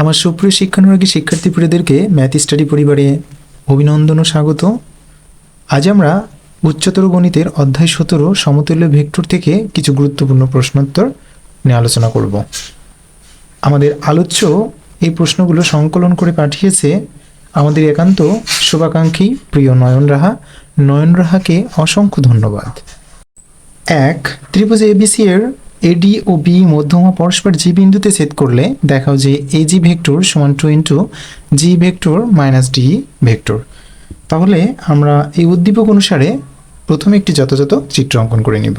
আমার সুপ্রিয় শিক্ষানুরাগী শিক্ষার্থী প্রিয়দেরকে ম্যাথ স্টাডি পরিবারে অভিনন্দন ও স্বাগত। আজ আমরা উচ্চতর গণিতের অধ্যায় সতেরো সমতুল্য ভেক্টর থেকে কিছু গুরুত্বপূর্ণ প্রশ্নোত্তর নিয়ে আলোচনা করব। আমাদের আলোচ্য এই প্রশ্নগুলো সংকলন করে পাঠিয়েছে আমাদের একান্ত শুভাকাঙ্ক্ষী প্রিয় নয়ন রাহা। নয়ন রাহাকে অসংখ্য ধন্যবাদ। এক, ত্রিভুজ এবিসি এর এডি ও বি মধ্যমা পরস্পর জি বিন্দুতে ছেদ করলে দেখাও যে এ জি ভেক্টর সমান two into G vector minus D vector. তাহলে আমরা এই উদ্দীপক অনুসারে প্রথমে একটি যথাযথ চিত্র অঙ্কন করে নিব।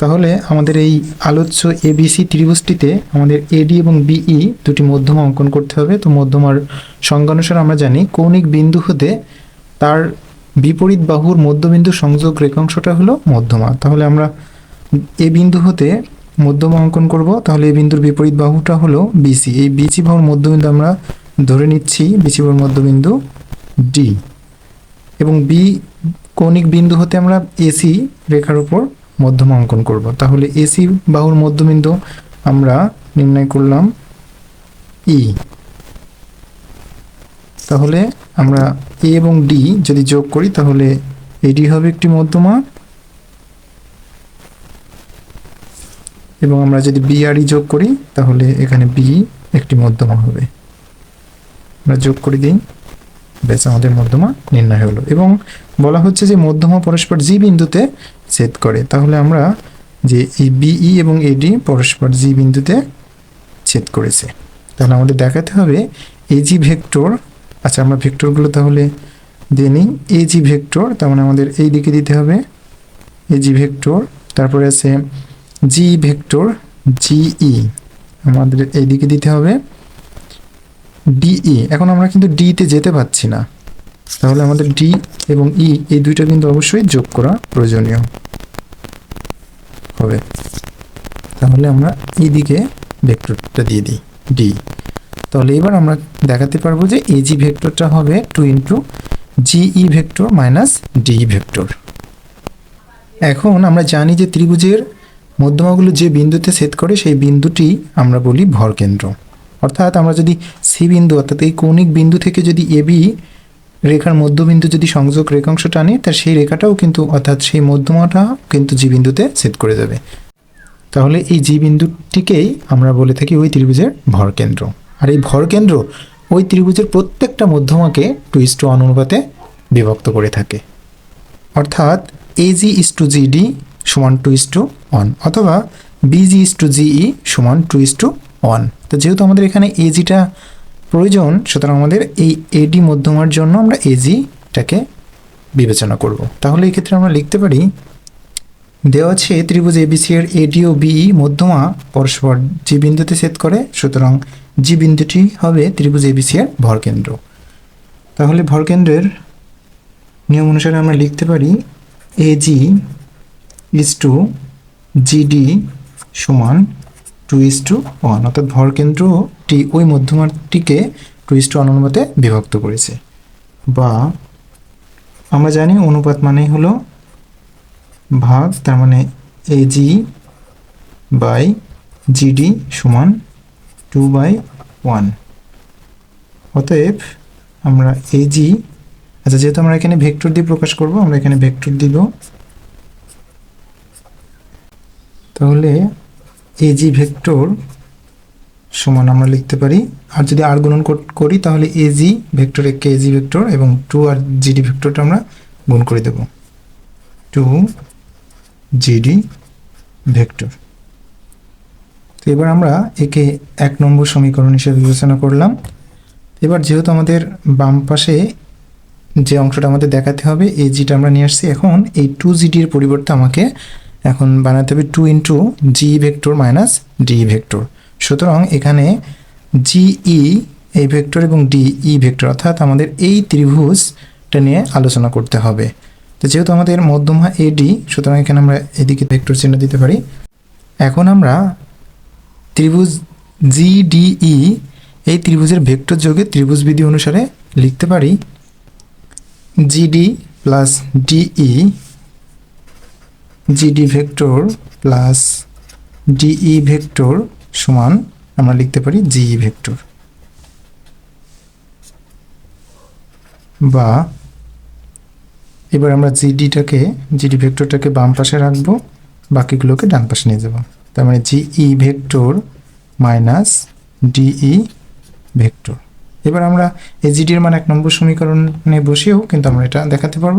তাহলে আমাদের এই আলোচ্য এবিসি ত্রিভুজটিতে আমাদের এডি এবং বিই দুটি মধ্যমা অঙ্কন করতে হবে। তো মধ্যমার সংজ্ঞা অনুসারে আমরা জানি কৌণিক বিন্দু হতে তার বিপরীত বাহুর মধ্যবিন্দু সংযোগ রেখাংশটা হলো মধ্যমা। তাহলে আমরা এ বিন্দু হতে মধ্যমা অঙ্কন করব, তাহলে এই বিন্দুর বিপরীত বাহুটা হলো বিসি এই বিসি বাহুর মধ্যবিন্দু আমরা ধরে নিচ্ছি বিসি বাহুর মধ্যবিন্দু ডি এবং বি কৌণিক বিন্দু হতে আমরা এসি রেখার উপর মধ্যমা অঙ্কন করব। তাহলে এসি বাহুর মধ্যবিন্দু আমরা নির্ণয় করলাম ই তাহলে আমরা এ এবং ডি যদি যোগ করি, তাহলে এডি হবে একটি মধ্যমা এবং আমরা যদি বি আর ই যোগ করি, তাহলে এখানে বি একটি মধ্যমা হবে। আমরা যোগ করে দিই। ব্যাস, আমাদের মধ্যমা নির্ণয় হলো। এবং বলা হচ্ছে যে মধ্যমা পরস্পর জি বিন্দুতে ছেদ করে। তাহলে আমরা যে এই বিই এবং এডি পরস্পর জি বিন্দুতে ছেদ করেছে। তাহলে আমাদের দেখাতে হবে এজি ভেক্টর। আচ্ছা আমরা ভেক্টরগুলো তাহলে দিয়ে নিই। এজি ভেক্টর, তার মানে আমাদের এই দিকে দিতে হবে। এজি ভেক্টর, তারপরে আছে জি ভেক্টর জিই আমাদের এই দিকে দিতে হবে ডিই এখন আমরা কিন্তু ডিতে যেতে পাচ্ছি না। তাহলে আমাদের ডি এবং ই এই দুইটা কিন্তু অবশ্যই যোগ করা প্রয়োজনীয় হবে। তাহলে আমরা এই দিকে ভেক্টরটা দিয়ে দিই ডি তাহলে এবার আমরা দেখাতে পারব যে এ জি ভেক্টরটা হবে two into GE vector minus DE vector. এখন আমরা জানি যে ত্রিভুজের মধ্যমাগুলো যে বিন্দুতে ছেদ করে সেই বিন্দুটি আমরা বলি ভরকেন্দ্র অর্থাৎ আমরা যদি সি বিন্দু, অর্থাৎ এই কৌণিক বিন্দু থেকে যদি এবি রেখার মধ্যবিন্দু যদি সংযোগ রেখাংশ টানে তার সেই রেখাটাও কিন্তু, অর্থাৎ সেই মধ্যমাটা কিন্তু জি বিন্দুতে ছেদ করে যাবে। তাহলে এই জি বিন্দুটিকেই আমরা বলে থাকি ওই ত্রিভুজের ভরকেন্দ্র আর এই ভরকেন্দ্র ওই ত্রিভুজের প্রত্যেকটা মধ্যমাকে টু ইস টু অনুপাতে বিভক্ত করে থাকে। অর্থাৎ এজি ইস টু জিডি সমান টু ইস টু ওয়ান, অথবা বিজি ইস টু জিই সমান টু ইস টু ওয়ান। তো যেহেতু আমাদের এখানে এজিটা প্রয়োজন, সুতরাং আমাদের এই এডি মধ্যমার জন্য আমরা এজিটাকে বিবেচনা করব। তাহলে এই ক্ষেত্রে আমরা লিখতে পারি, দেওয়া আছে ত্রিভুজ এবিসি এর এডি ও বিই মধ্যমা পরস্পর জি বিন্দুতে ছেদ করে, সুতরাং জি বিন্দুটি হবে ত্রিভুজ এবিসি এর ভরকেন্দ্র তাহলে ভরকেন্দ্রের নিয়ম অনুসারে আমরা লিখতে পারি এজি ইজ টু জিডি সমান টু ইস টু ওয়ান অর্থাৎ ভরকেন্দ্রটি ওই মধ্যমাটিকে টু ইস টু ওয়ান অনুপাতে বিভক্ত করেছে। বা আমরা জানি অনুপাত মানেই হলো ভাগ, তার মানে এজি বাই জিডি সমান টু বাই ওয়ান অতএব আমরা এজি আচ্ছা যেহেতু আমরা এখানে ভেক্টর দিয়ে প্রকাশ করব, আমরা এখানে ভেক্টর দিব তাহলে এজি ভেক্টর সমান আমরা লিখতে পারি। আর যদি আর গুণন কর- তাহলে এজি ভেক্টর একে এজি ভেক্টর এবং টু আর জিডি ভেক্টরটা আমরা গুণ করে দেব। Two GD vector. তো এবার আমরা একে এক নম্বর সমীকরণ হিসেবে বিবেচনা করলাম। এবার যেহেতু আমাদের বাম পাশে যে অংশটা আমাদের দেখাতে হবে এই জিটা আমরা নিয়ে আসছি। এখন এই টু জিডির পরিবর্তে আমাকে এখন বানাতে হবে two into G vector minus D vector সুতরাং এখানে জিই এই ভেক্টর এবং ডিই ভেক্টর অর্থাৎ আমাদের এই ত্রিভুজটা নিয়ে আলোচনা করতে হবে। তো যেহেতু আমাদের মধ্যমা এ ডি সুতরাং এখানে আমরা এদিকে ভেক্টর চিহ্ন দিতে পারি। এখন আমরা ত্রিভুজ জিডিই এই ত্রিভুজের ভেক্টর যোগে ত্রিভুজ বিধি অনুসারে লিখতে পারি GD plus DE GD vector plus DE vector সমান আমরা লিখতে পারি জিই ভেক্টর বা এবার আমরা জিডিটাকে জিডি ভেক্টরটাকে বাম পাশে রাখব, বাকিগুলোকে ডান পাশে নিয়ে যাব। তার মানে GE vector minus DE vector এবার আমরা এই জিডির মান এক নম্বর সমীকরণে বসেও কিন্তু আমরা এটা দেখাতে পারব।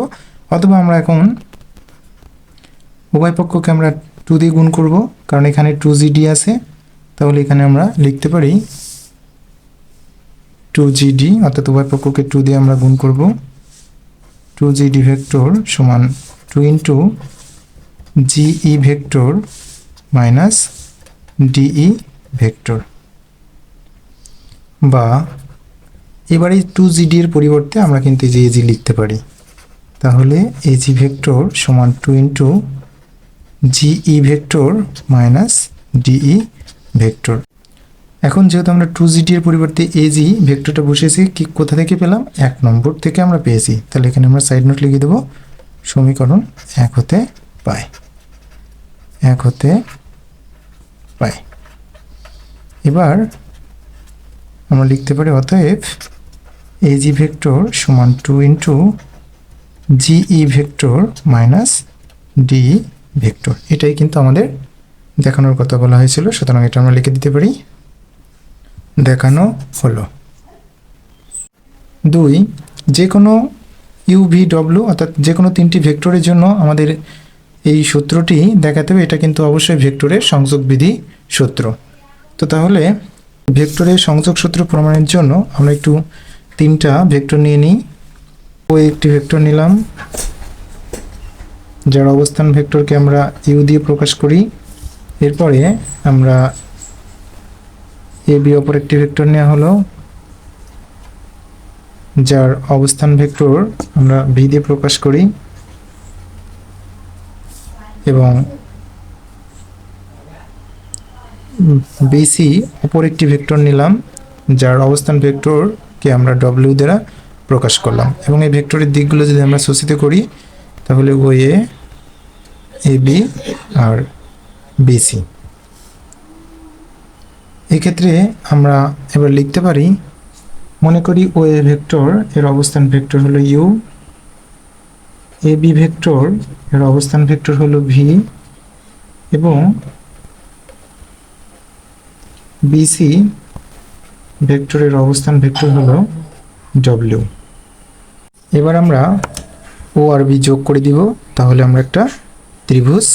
অথবা আমরা এখন উভয় পক্ষকে আমরা টু দিয়ে গুণ করব, কারণ এখানে টু জিডি আছে। তাহলে এখানে আমরা লিখতে পারি টু জিডি অর্থাৎ উভয় পক্ষকে টু দিয়ে আমরা গুণ করব। টু জিডি ভেক্টর সমান two into GE vector minus DE vector. বা এবারে টু জিডি এর পরিবর্তে আমরা কিন্তু যে এজি লিখতে পারি। তাহলে এজি ভেক্টর সমান two into GE vector minus DE vector এখন যেহেতু আমরা টু জিডি এর পরিবর্তে এজি ভেক্টরটা বসেছি কি কোথা থেকে পেলাম? এক নম্বর থেকে আমরা পেয়েছি। তাহলে এখানে আমরা সাইড নোট লিখে দেবো, সমীকরণ এক হতে পায় এক হতে পায় এবার আমরা লিখতে পারি, অতএব এজি ভেক্টর সমান two into GE vector minus D vector. এটাই কিন্তু আমাদের দেখানোর কথা বলা হয়েছিল, সুতরাং এটা আমরা লিখে দিতে পারি। দেখানো হলো। দুই যে কোনো ইউভিডব্লিউ অর্থাৎ যে কোনো তিনটি ভেক্টরের জন্য আমাদের এই সূত্রটি দেখাতে হবে, এটা কিন্তু অবশ্যই ভেক্টরের সংযোগ বিধি সূত্র। তো তাহলে ভেক্টরের সংযোগ সূত্র প্রমাণের জন্য আমরা একটু তিনটা ভেক্টর নিয়ে নিই। ও একটি ভেক্টর নিলাম। যার অবস্থান ভেক্টরকে আমরা ইউ দিয়ে প্রকাশ করি। এরপরে আমরা এ বি অপর একটি ভেক্টর নেওয়া হলো, যার অবস্থান ভেক্টর আমরা ভি দিয়ে প্রকাশ করি এবং বিসি অপর একটি ভেক্টর নিলাম, যার অবস্থান ভেক্টরকে আমরা ডব্লিউ দ্বারা প্রকাশ করলাম। এবং এই ভেক্টরের দিকগুলো যদি আমরা শোষিত করি তাহলে ও এ এ, বি আর বিসি এক্ষেত্রে আমরা এবার লিখতে পারি, মনে করি ও এ ভেক্টর এর অবস্থান ভেক্টর হলো ইউ, এ বি ভেক্টর এর অবস্থান ভেক্টর হলো ভি এবং বিসি ভেক্টরের অবস্থান ভেক্টর হলো ডব্লিউ। এবার আমরা ও আর বি যোগ করে দিব, তাহলে আমরা একটা ত্রিভুজ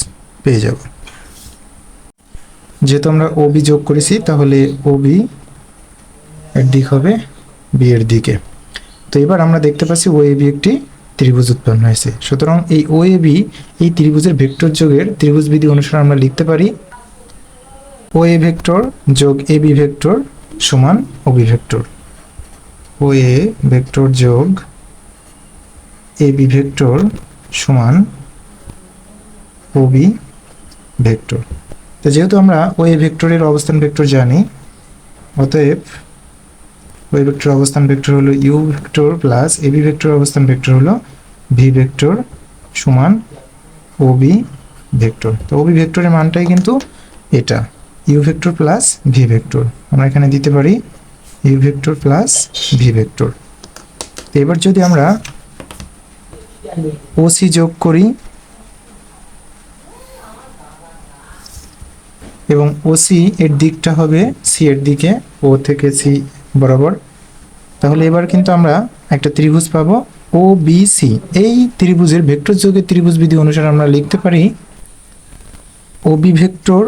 পেয়ে যাব। যেহেতু আমরা ও বি যোগ করেছি, তাহলে ও বি এর দিক হবে বি এর দিকে। তো এবার আমরা দেখতে পাচ্ছি ও এ বি একটি ত্রিভুজ উৎপন্ন হয়েছে। সুতরাং এই ও এ বি, এই ত্রিভুজের ভেক্টর যোগের ত্রিভুজ বিধি অনুসারে আমরা লিখতে পারি ও এ ভেক্টর যোগ এ বি ভেক্টর সমান O B vector. O A vector যোগ এ বি ভেক্টর সমান ও বি ভেক্টর। তো যেহেতু আমরা ও এ ভেক্টরের অবস্থান ভেক্টর জানি, অতএব ও এ ভেক্টর অবস্থান ভেক্টর হলো U vector plus A B vector অবস্থান ভেক্টর হলো ভি ভেক্টর সমান ও বি ভেক্টর। তো ও বি ভেক্টরের মানটাই কিন্তু এটা, U vector plus V vector. আমরা এখানে দিতে পারি U vector plus V vector. তো এবার যদি আমরা ওসি যোগ করি। এবং ওসি এর দিকটা হবে সি এর দিকে, ও থেকে সি বরাবর। তাহলে এবার কিন্তু আমরা একটা ত্রিভুজ পাবো, ও, বি, সি। এই ত্রিভুজের ভেক্টর যোগের ত্রিভুজ বিধি অনুসারে আমরা লিখতে পারি, ও, বি ভেক্টর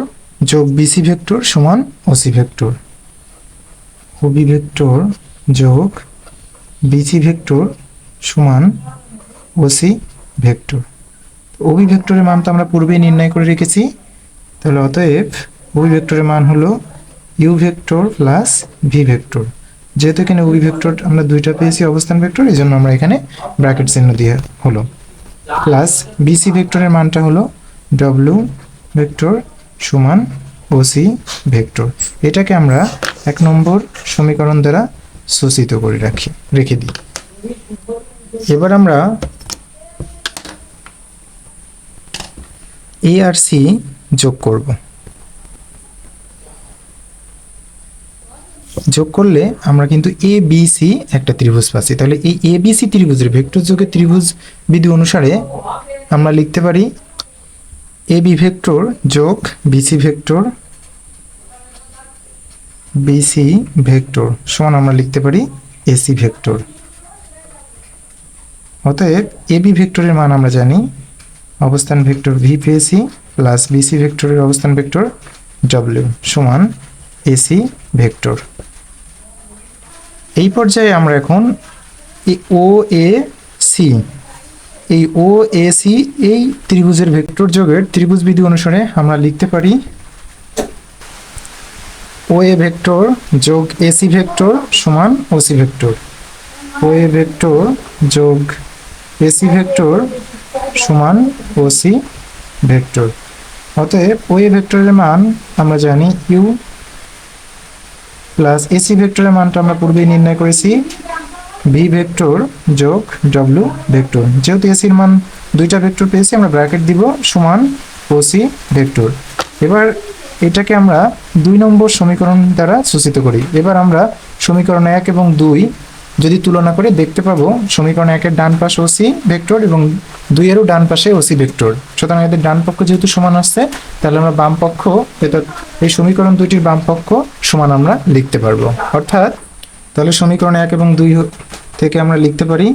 যোগ বিসি ভেক্টর সমান OC vector. O, B vector যোগ বিসি ভেক্টর সমান ওসি ভেক্টর। ওবি ভেক্টরের মান তো আমরা পূর্বেই নির্ণয় করে রেখেছি। তাহলে অতএব ওবি ভেক্টরের মান হলো U vector plus V vector. যেহেতু এখানে ওবি ভেক্টর আমরা দুইটা পেয়েছি অবস্থান ভেক্টর এই জন্য আমরা এখানে ব্র্যাকেট চিহ্ন দিয়ে হলো। প্লাস বিসি ভেক্টরের মানটা হলো ডব্লিউ ভেক্টর সমান ওসি ভেক্টর। এটাকে আমরা এক নম্বর সমীকরণ দ্বারা শোষিত করে রাখি, রেখে দিই। এবার আমরা এ আর সি যোগ করব। যোগ করলে আমরা কিন্তু এ বি সি একটা ত্রিভুজ পাচ্ছি। তাহলে এই এ বি সি ত্রিভুজের ভেক্টর যোগের ত্রিভুজ বিধি অনুসারে আমরা লিখতে পারি এ বি ভেক্টর যোগ বিসি ভেক্টর বিসি ভেক্টর সমান আমরা লিখতে পারি এসি ভেক্টর। অতএব এ বি ভেক্টরের মান আমরা জানি অবস্থান ভেক্টর ভি পেয়েছি প্লাস বিসি ভেক্টরের অবস্থান ভেক্টর ডব্লিউ সমান এসি ভেক্টর। এই পর্যায়ে আমরা এখন ও এ সি এই ও এ সি এই ত্রিভুজের ভেক্টর যোগের ত্রিভুজ বিধি অনুসারে আমরা লিখতে পারি ও এ ভেক্টর যোগ এসি ভেক্টর সমান OC vector. O A vector যোগ এসি ভেক্টর সমান ওসি ভেক্টর। অতএব ও এ ভেক্টরের মান আমরা জানি ইউ প্লাস এসি ভেক্টরের মানটা আমরা পূর্বেই নির্ণয় করেছি। ভি ভেক্টর যোগ ডব্লিউ ভেক্টর। যেহেতু এসির মান দুইটা ভেক্টর পেয়েছি, আমরা ব্র্যাকেট দিব সমান ওসি ভেক্টর। এবার এটাকে আমরা দুই নম্বর সমীকরণ দ্বারা সূচিত করি। এবার আমরা সমীকরণ এক এবং দুই যদি তুলনা করে দেখতে পাবো, সমীকরণ একের ডান পাশে ওসি ভেক্টর এবং দুইয়েরও ডান পাশে ওসি ভেক্টর। সুতরাং এদের ডান পক্ষ যেহেতু সমান আসছে, তাহলে আমরা বাম পক্ষ এই সমীকরণ দুইটির বাম পক্ষ সমান আমরা লিখতে পারব। অর্থাৎ, তাহলে সমীকরণ এক এবং দুই থেকে আমরা লিখতে পারি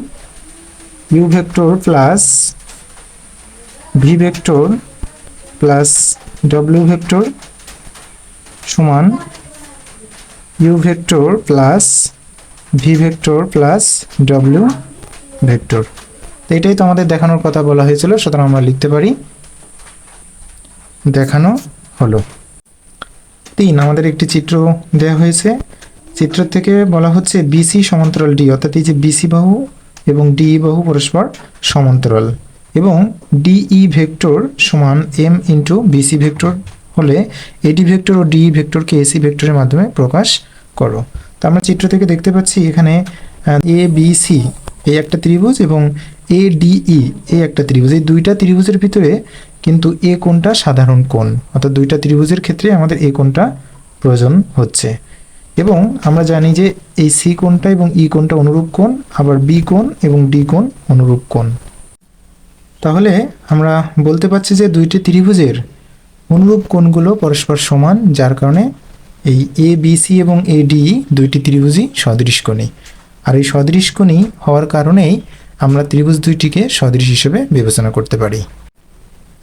U vector plus V vector plus W vector সমান U vector plus V vector plus W vector তো এটাই তো আমাদের দেখানোর কথা বলা হয়েছিল, সুতরাং আমরা লিখতে পারি, দেখানো হলো। তিন, আমাদের একটি চিত্র দেওয়া হয়েছে। চিত্র থেকে বলা হচ্ছে বিসি সমান্তরাল ডি অর্থাৎ এই যে বিসি বাহু এবং ডিই বাহু পরস্পর সমান্তরাল। এবং ডিই ভেক্টর সমান এম ইন্টু বিসি ভেক্টর হলে এডি ভেক্টর ও ডিই ভেক্টরকে এসি ভেক্টরের মাধ্যমে প্রকাশ করো। আমরা চিত্র থেকে দেখতে পাচ্ছি এখানে এ বি সি এই একটা ত্রিভুজ এবং এ ডিই এই একটা ত্রিভুজ। এই দুইটা ত্রিভুজের ভিতরে কিন্তু এ কোনটা সাধারণ কোণ। অর্থাৎ দুইটা ত্রিভুজের ক্ষেত্রে আমাদের এ কোনটা প্রয়োজন হচ্ছে। এবং আমরা জানি যে এই সি কোণটা এবং ই কোণটা অনুরূপ কোণ, আবার বি কোণ এবং ডি কোণ অনুরূপ কোণ। তাহলে আমরা বলতে পারছি যে দুইটি ত্রিভুজের অনুরূপ কোণগুলো পরস্পর সমান, যার কারণে এই এ বি সি এবং এ ডি দুইটি ত্রিভুজই সদৃশকোণী আর এই সদৃশকোণী হওয়ার কারণেই আমরা ত্রিভুজ দুইটিকে সদৃশ হিসেবে বিবেচনা করতে পারি।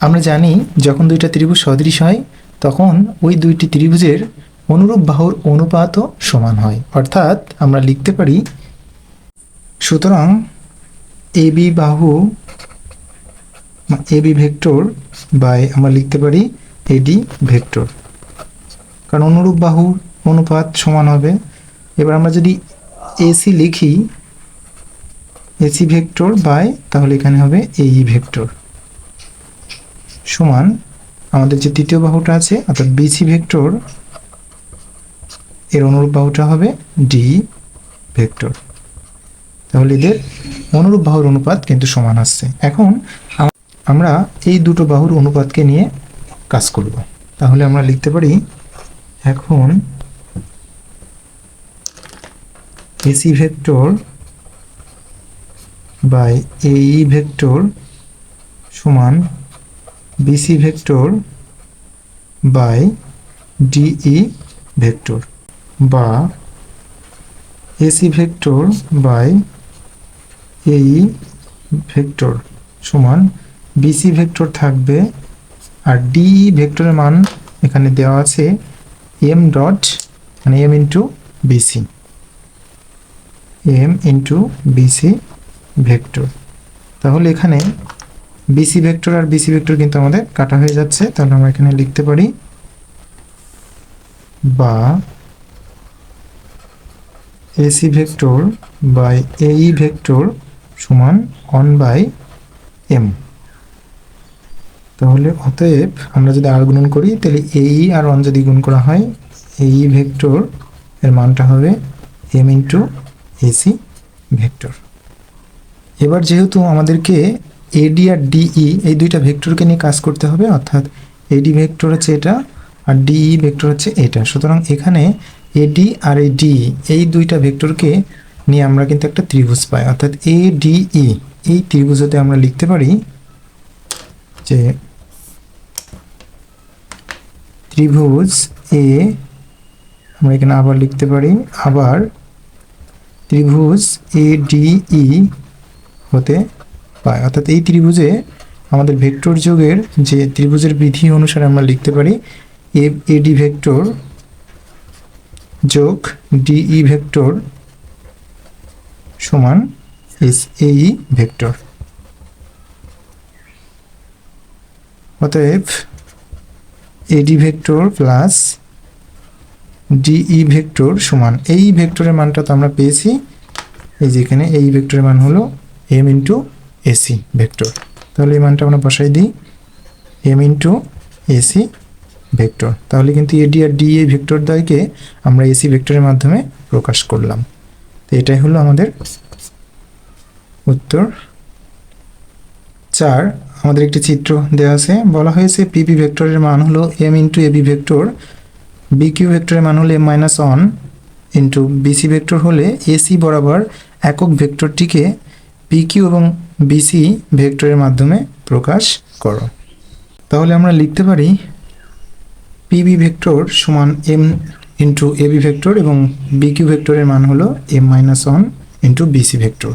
আমরা জানি, যখন দুইটা ত্রিভুজ সদৃশ হয়, তখন ওই দুইটি ত্রিভুজের অনুরূপ বাহুর অনুপাতও সমান হয়। অর্থাৎ আমরা লিখতে পারি, সুতরাং এ বি বাহু এ বি ভেক্টর বাই আমরা লিখতে পারি এডি ভেক্টর। কারণ অনুরূপ বাহুর অনুপাত সমান হবে। এবার আমরা যদি এসি লিখি এসি ভেক্টর বাই, তাহলে এখানে হবে এই ভেক্টর। সমান আমাদের যে তৃতীয় বাহুটা আছে, অর্থাৎ বিসি ভেক্টর, এর অনুরূপ বাহুটা হবে ডি ভেক্টর। তাহলে এদের অনুরূপ বাহুর অনুপাত কিন্তু সমান আসছে। এখন আমরা এই দুটো বাহুর অনুপাতকে নিয়ে কাজ করব। তাহলে আমরা লিখতে পারি এখন AC vector by AE vector সমান BC vector by DE vector বা AC vector by AE vector সমান বিসি ভেক্টর থাকবে আর ডিই ভেক্টরের মান এখানে দেওয়া আছে এম ডট মানে M into BC M into BC vector তাহলে এখানে বিসি ভেক্টর আর বিসি ভেক্টর কিন্তু আমাদের কাটা হয়ে যাচ্ছে। তাহলে আমরা এখানে লিখতে পারি বা AC vector by AE vector সমান ওয়ান বাই এম তাহলে অতএব আমরা যদি আর গুণন করি, তাহলে এই আর ওয়ান যদি গুণ করা হয় এই ভেক্টর এর মানটা হবে এম ইন্টু এসি ভেক্টর। এবার যেহেতু আমাদেরকে এডি আর ডিই এই দুইটা ভেক্টরকে নিয়ে কাজ করতে হবে, অর্থাৎ এডি ভেক্টর হচ্ছে এটা আর ডিই ভেক্টর হচ্ছে এটা, সুতরাং এখানে এডি আর এই ডি এই দুইটা ভেক্টরকে নিয়ে আমরা কিন্তু একটা ত্রিভুজ পাই, অর্থাৎ এ এই ত্রিভুজ হতে আমরা লিখতে পারি যে ত্রিভুজ এ আমরা এখানে আবার লিখতে পারি, আবার ত্রিভুজ এ ডি ই হতে পায়। অর্থাৎ এই ত্রিভুজে আমাদের ভেক্টর যোগের যে ত্রিভুজের বিধি অনুসারে আমরা লিখতে পারি এ এডি ভেক্টর যোগ ডিই ভেক্টর সমান এস এই ভেক্টর। অতএব AD vector plus DE vector সমান। এই ভেক্টরের মানটা তো আমরা পেয়েছি। এই যেখানে এই ভেক্টরের মান হলো এম ইন্টু এসি ভেক্টর তাহলে এই মানটা আমরা বসাই দিই। এম ইন্টু এসি ভেক্টর তাহলে কিন্তু এডি আর ডি এই ভেক্টর দ্বয়কে আমরা এসি ভেক্টরের মাধ্যমে প্রকাশ করলাম। তো এটাই হলো আমাদের উত্তর চার। আমাদের একটি চিত্র দেওয়া আছে। বলা হয়েছে পিপি ভেক্টরের মান হলো M into AB vector BQ ভেক্টরের মান হলো M minus one into BC vector হলে এসি বরাবর একক ভেক্টরটিকে পিকিউ এবং বিসি ভেক্টরের মাধ্যমে প্রকাশ করো। তাহলে আমরা লিখতে পারি পিবি ভেক্টর সমান এম ইন্টু এবি ভেক্টর এবং বিকিউ ভেক্টরের মান হলো M minus one into BC vector.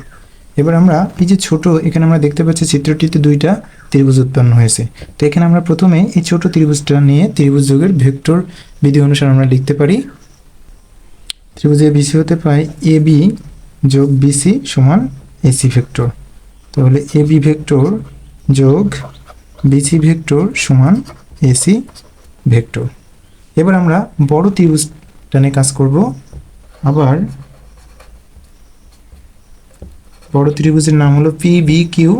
এবার আমরা এই যে ছোট এখানে আমরা দেখতে পাচ্ছি চিত্রটিতে দুইটা ত্রিভুজ উৎপন্ন হয়েছে। তো এখানে আমরা প্রথমে এই ছোট ত্রিভুজটা নিয়ে ত্রিভুজ যোগের ভেক্টর বিধি অনুসারে আমরা লিখতে পারি। ত্রিভুজে বিসি হতে পাই এ বি যোগ বিসি সমান এসি ভেক্টর। তাহলে এ বি ভেক্টর যোগ বিসি ভেক্টর সমান এসি ভেক্টর। এবার আমরা বড় ত্রিভুজটা নিয়ে কাজ করব। আবার বড় ত্রিভুজের নাম হলো P B Q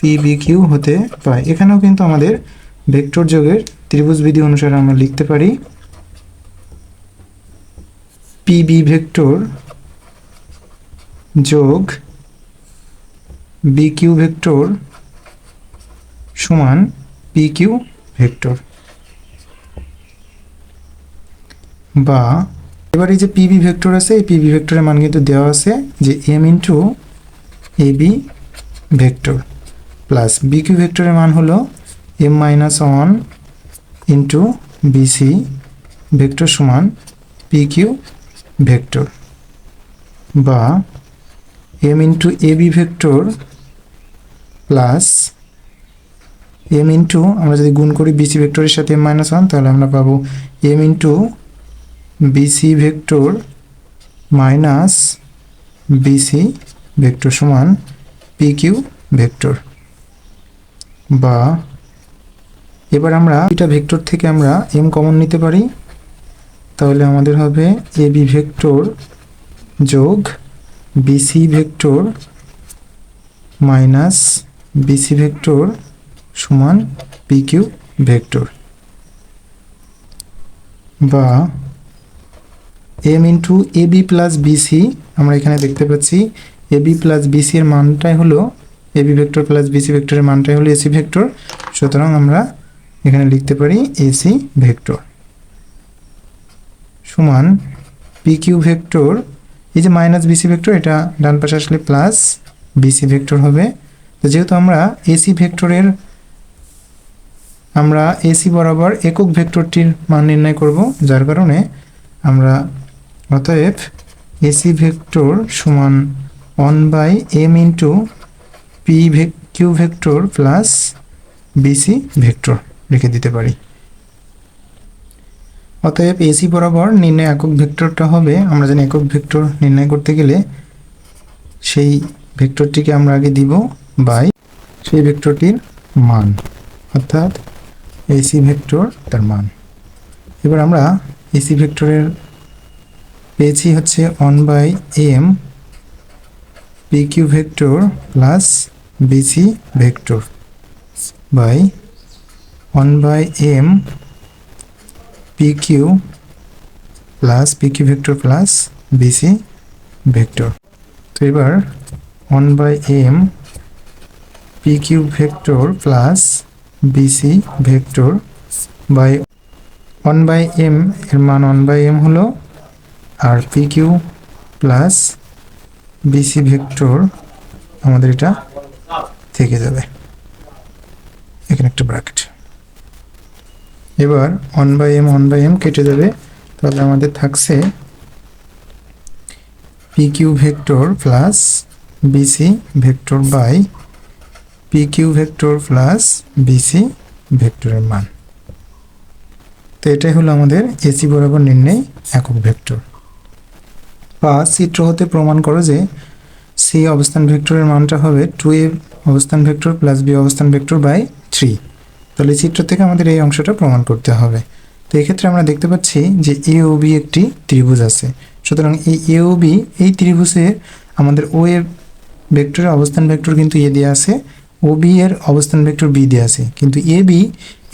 P B Q হতে পায় এখানেও কিন্তু আমাদের ভেক্টর যোগের ত্রিভুজ বিধি অনুসারে আমরা লিখতে পারি পি বি ভেক্টর যোগ বি কিউ ভেক্টর সমান পি কিউ ভেক্টর। বা এবার এই যে পিবি ভেক্টর আছে, এই পিবি ভেক্টরের মান কিন্তু দেওয়া আছে যে M into A B vector. Plus BQ ভেক্টরের মান হলো M minus one into BC vector সমান পি কিউ ভেক্টর বা M into A B vector plus M into আমরা যদি গুণ করি বিসি ভেক্টরের সাথে এম মাইনাস ওয়ান তাহলে আমরা পাবো M into BC vector minus BC vector সমান পি কিউ ভেক্টর। বা এবার আমরা এটা ভেক্টর থেকে আমরা এম কমন নিতে পারি। তাহলে আমাদের হবে এ বি ভেক্টর যোগ BC vector minus BC vector সমান পি কিউ ভেক্টর। বা M into B plus BC আমরা এখানে দেখতে পাচ্ছি এ বি প্লাস বিসি এর মানটাই হলো A B vector plus BC ভেক্টরের মানটাই হলো এসি ভেক্টর সুতরাং আমরা এখানে লিখতে পারি এসি ভেক্টর সমান পি কিউ ভেক্টর এই যে মাইনাস বিসি ভেক্টর এটা ডান পাশে আসলে প্লাস বিসি ভেক্টর হবে। তো যেহেতু আমরা এসি ভেক্টরের আমরা এসি বরাবর একক ভেক্টরটির মান নির্ণয় করব, যার কারণে আমরা অতএব এসি ভেক্টর সমান one by M into P Q vector plus BC vector লিখে দিতে পারি। অতএব এসি বরাবর নির্ণয় একক ভেক্টরটা হবে, আমরা জানি একক ভেক্টর নির্ণয় করতে গেলে সেই ভেক্টরটিকে আমরা আগে দিব বাই সেই ভেক্টরটির মান, অর্থাৎ এসি ভেক্টর তার মান। এবার আমরা এসি ভেক্টরের পেয়েছি হচ্ছে one by M P Q vector plus BC vector by one by M P Q plus P Q vector plus BC vector তো এবার one by M P Q vector plus BC vector by one by M এর মান one by M হলো আর P Q plus BC vector আমাদের এটা থেকে যাবে। এখানে একটা ব্র্যাকেট এবার one by M one by M কেটে যাবে। তাহলে আমাদের থাকছে P Q vector plus BC vector by P Q vector plus BC ভেক্টরের মান। তো এটাই হলো আমাদের এসি বরাবর নির্ণয় একক ভেক্টর বা চিত্র হতে প্রমাণ করো যে সি অবস্থান ভেক্টরের মানটা হবে টু এ অবস্থান ভেক্টর প্লাস বি অবস্থান ভেক্টর বাই থ্রি তাহলে চিত্র থেকে আমাদের এই অংশটা প্রমাণ করতে হবে। তো এক্ষেত্রে আমরা দেখতে পাচ্ছি যে এ ও বি একটি ত্রিভুজ আছে। সুতরাং এই এ ও বি এই ত্রিভুজে আমাদের ও এর ভেক্টরের অবস্থান ভেক্টর কিন্তু এ দেওয়া আছে ও বি এর অবস্থান ভেক্টর বি দেওয়া আছে। কিন্তু এ বি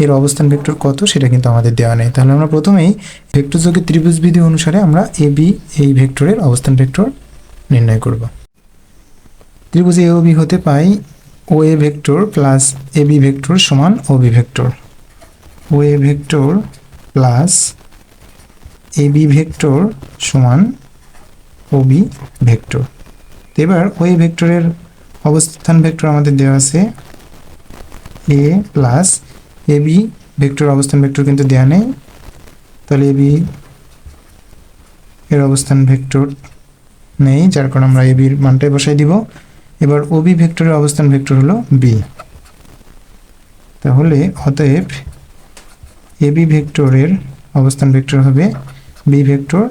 এর অবস্থান ভেক্টর কত সেটা কিন্তু আমাদের দেওয়া নেই। তাহলে আমরা প্রথমেই ভেক্টর যোগের ত্রিভুজ বিধি অনুসারে আমরা এ বি এই ভেক্টরের অবস্থান ভেক্টর নির্ণয় করব। ত্রিভুজ এ ও বি হতে পাই O A vector plus A B vector সমান O B vector O A vector plus A B vector সমান ও বি ভেক্টর এবার ওই ভেক্টরের অবস্থান ভেক্টর আমাদের দেওয়া আছে। A plus A B vector অবস্থান ভেক্টর কিন্তু দেওয়া নেই। তাহলে এ বি এর অবস্থান ভেক্টর নেই, যার কারণে আমরা এ বির মানটাই বসাই দিব। এবার ওবি ভেক্টরের অবস্থান ভেক্টর হলো বি তাহলে অতএব এ বি ভেক্টরের অবস্থান ভেক্টর হবে B vector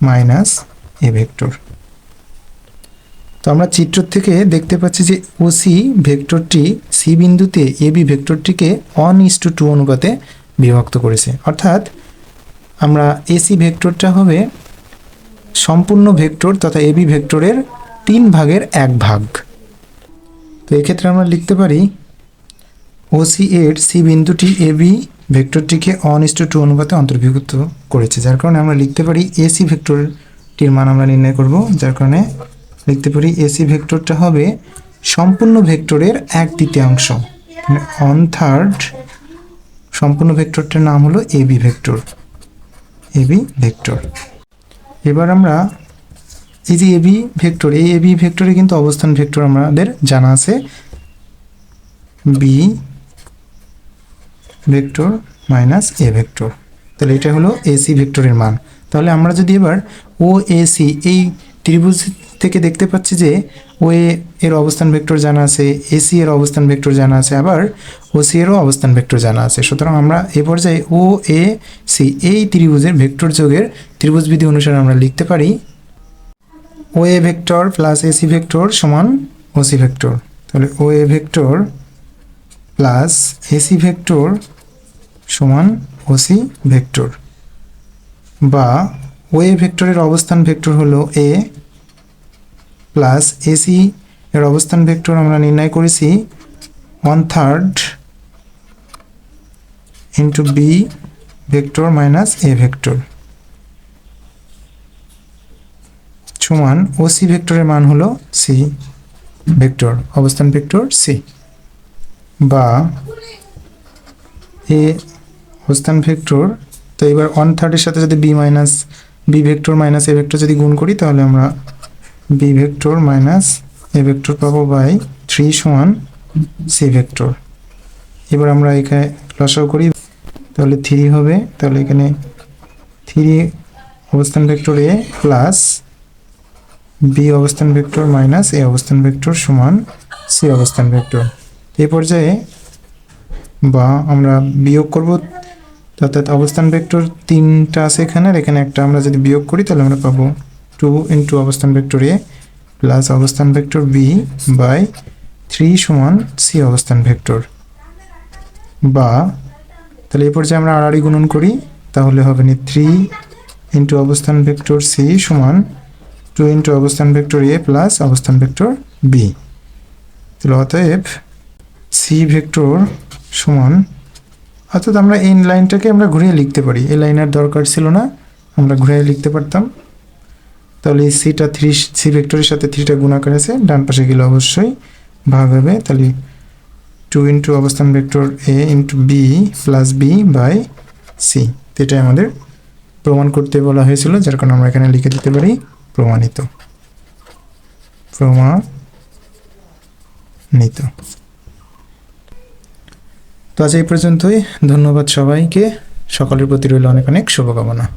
minus A vector. তো আমরা চিত্র থেকে দেখতে পাচ্ছি যে ওসি ভেক্টরটি সি বিন্দুতে এ বি ভেক্টরটিকে ওয়ান ইস টু টু অনুপাতে বিভক্ত করেছে। অর্থাৎ আমরা এসি ভেক্টরটা হবে সম্পূর্ণ ভেক্টর তথা এবি ভেক্টরের তিন ভাগের এক ভাগ। তো এক্ষেত্রে আমরা লিখতে পারি ওসি এর সি বিন্দুটি এবি ভেক্টরটিকে অন ইস টু অনুপাতে অন্তর্ভুক্ত করেছে, যার কারণে আমরা লিখতে পারি এসি ভেক্টরটির মান আমরা নির্ণয় করব, যার কারণে লিখতে পারি এসি ভেক্টরটা হবে সম্পূর্ণ ভেক্টরের এক তৃতীয়াংশ। অন থার্ড সম্পূর্ণ ভেক্টরটার নাম হলো এবি ভেক্টর এবি ভেক্টর। এবার আমরা এই যে এবি ভেক্টর এই এবি ভেক্টরে কিন্তু অবস্থান ভেক্টর আমাদের জানা আছে। B vector minus A vector তাহলে এটা হলো এসি ভেক্টরের মান। তাহলে আমরা যদি এবার ও এসি এই ত্রিভুজ থেকে দেখতে পাচ্ছি যে ও এর অবস্থান ভেক্টর জানা আছে এসি এর অবস্থান ভেক্টর জানা আছে, আবার ও সি এরও অবস্থান ভেক্টর জানা আছে। সুতরাং আমরা এ পর্যায়ে ও এ সি এই ত্রিভুজের ভেক্টর যোগের ত্রিভুজ বিধি অনুসারে আমরা লিখতে পারি O A vector plus AC vector সমান ওসি ভেক্টর তাহলে O A vector plus AC vector সমান ওসি ভেক্টর বা ও এ ভেক্টরের অবস্থান ভেক্টর হলো এ প্লাস এসি এর অবস্থান ভেক্টর আমরা নির্ণয় করেছি one third into B vector minus A vector সমান ও সি ভেক্টরের মান হলো সি ভেক্টর, অবস্থান ভেক্টর সি বা এ অবস্থান ভেক্টর, তো এবার ওয়ান থার্ডের সাথে যদি B minus B vector minus A vector যদি গুণ করি, তাহলে আমরা B vector minus A vector পাবো বাই থ্রি সমান সি ভেক্টর। এবার আমরা এখানে লসাও করি, তাহলে থ্রি হবে, তাহলে এখানে থ্রি অবস্থান ভেক্টর এ প্লাস বি অবস্থান ভেক্টর মাইনাস এ অবস্থান ভেক্টর সমান সি অবস্থান ভেক্টর। এই পর্যায়ে বা আমরা বিয়োগ করব, অর্থাৎ অবস্থান ভেক্টর তিনটা আছে এখানে এখানে একটা আমরা যদি বিয়োগ করি, তাহলে আমরা পাবো টু ইন্টু অবস্থান ভেক্টর এ প্লাস অবস্থান ভেক্টর বি বাই থ্রি সমান সি অবস্থান ভেক্টর। বা তাহলে এই পর্যায়ে আমরা আড়াআড়ি গুণন করি, তাহলে হবে নি থ্রি ইন্টু অবস্থান ভেক্টর সি সমান টু ইন্টু অবস্থান ভেক্টর এ প্লাস অবস্থান ভেক্টর বি তাহলে অতএব সি ভেক্টর সমান, অর্থাৎ আমরা এই লাইনটাকে আমরা ঘুরিয়ে লিখতে পারি। এই লাইনের দরকার ছিল না, আমরা ঘুরিয়ে লিখতে পারতাম। তাহলে এই সিটা থ্রি সি ভেক্টরের সাথে থ্রিটা গুণাকার আছে, ডান পাশে গেলে অবশ্যই ভাগ হবে। তাহলে টু ইন্টু অবস্থান vector A into B plus B by C এটাই আমাদের প্রমাণ করতে বলা হয়েছিল, যার কারণে আমরা এখানে লিখে দিতে পারি। প্রমাণিত। প্রমাণিত। তো আজ এই পর্যন্তই। ধন্যবাদ সবাইকে। সকলের প্রতি রইল অনেক অনেক শুভকামনা।